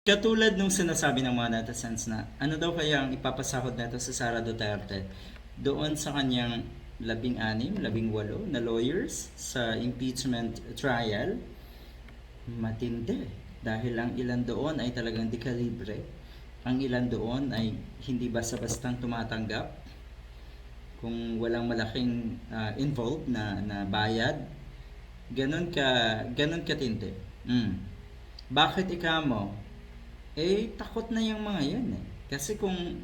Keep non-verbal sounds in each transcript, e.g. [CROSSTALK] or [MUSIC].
Katulad nung sinasabi ng mga netizens na ano daw kaya ang ipapasahod nito sa Sara Duterte doon sa kanyang labing-anim, labing-walo na lawyers sa impeachment trial, matindi. Dahil ang ilan doon ay talagang di kalibre. Ang ilan doon ay hindi basta-bastang tumatanggap kung walang malaking ah, involved na, na bayad. Ganon ka, ganon katindi. Mm. Bakit ikaw mo? Eh takot na yung mga yan eh. Kasi kung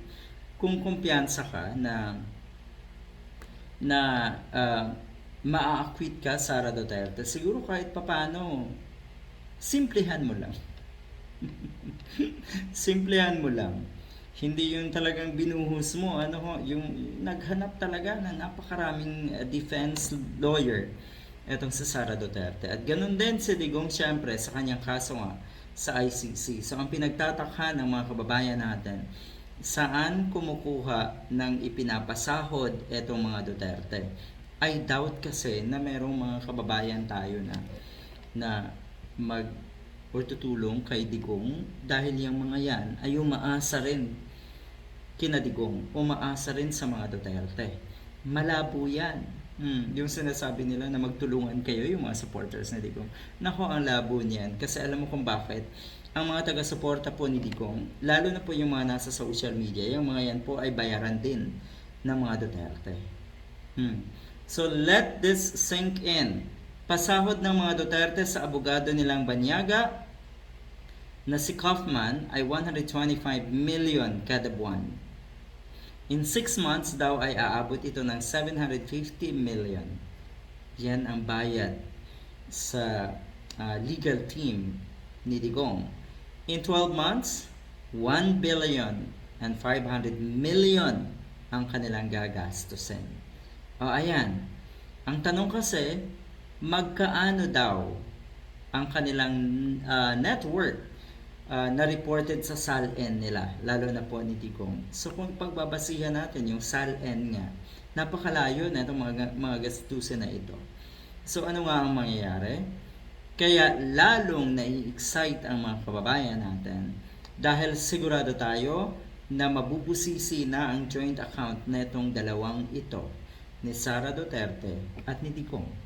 kung kumpiyansa ka na na uh, maa-acquit ka Sara Duterte, siguro kahit papano simplihan mo lang. [LAUGHS] simplihan mo lang. Hindi yung talagang binuhos mo, ano ho, yung naghanap talaga na napakaraming uh, defense lawyer etong si Sara Duterte. At ganun din si Digong siyempre sa kanyang kaso nga sa ICC. So ang pinagtatakha ng mga kababayan natin, saan kumukuha ng ipinapasahod etong mga Duterte? I doubt kasi na merong mga kababayan tayo na na mag or tutulong kay Digong dahil yung mga yan ay umaasa rin kina Digong, umaasa rin sa mga Duterte. Malabo yan. Hmm, yung sinasabi nila na magtulungan kayo yung mga supporters ni Digong. Nako, ang labo niyan. Kasi alam mo kung bakit. Ang mga taga-suporta po ni Digong, lalo na po yung mga nasa social media, yung mga yan po ay bayaran din ng mga Duterte. Hmm. So let this sink in. Pasahod ng mga Duterte sa abogado nilang Banyaga na si Kaufman ay 125 million kada buwan. In 6 months daw ay aabot ito ng 750 million. Yan ang bayad sa ah, legal team ni Digong. In 12 months, 1 billion and 500 million ang kanilang gagastusin. O ayan, ang tanong kasi, magkaano daw ang kanilang ah, net worth ah, na reported sa SALN nila, lalo na po ni Digong. So kung pagbabasihan natin yung SALN nga, napakalayo na itong mga, mga gastusin na ito. So ano nga ang mangyayari? Kaya lalong nai-excite ang mga kababayan natin dahil sigurado tayo na mabubusisi na ang joint account na itong dalawang ito ni Sara Duterte at ni Digong.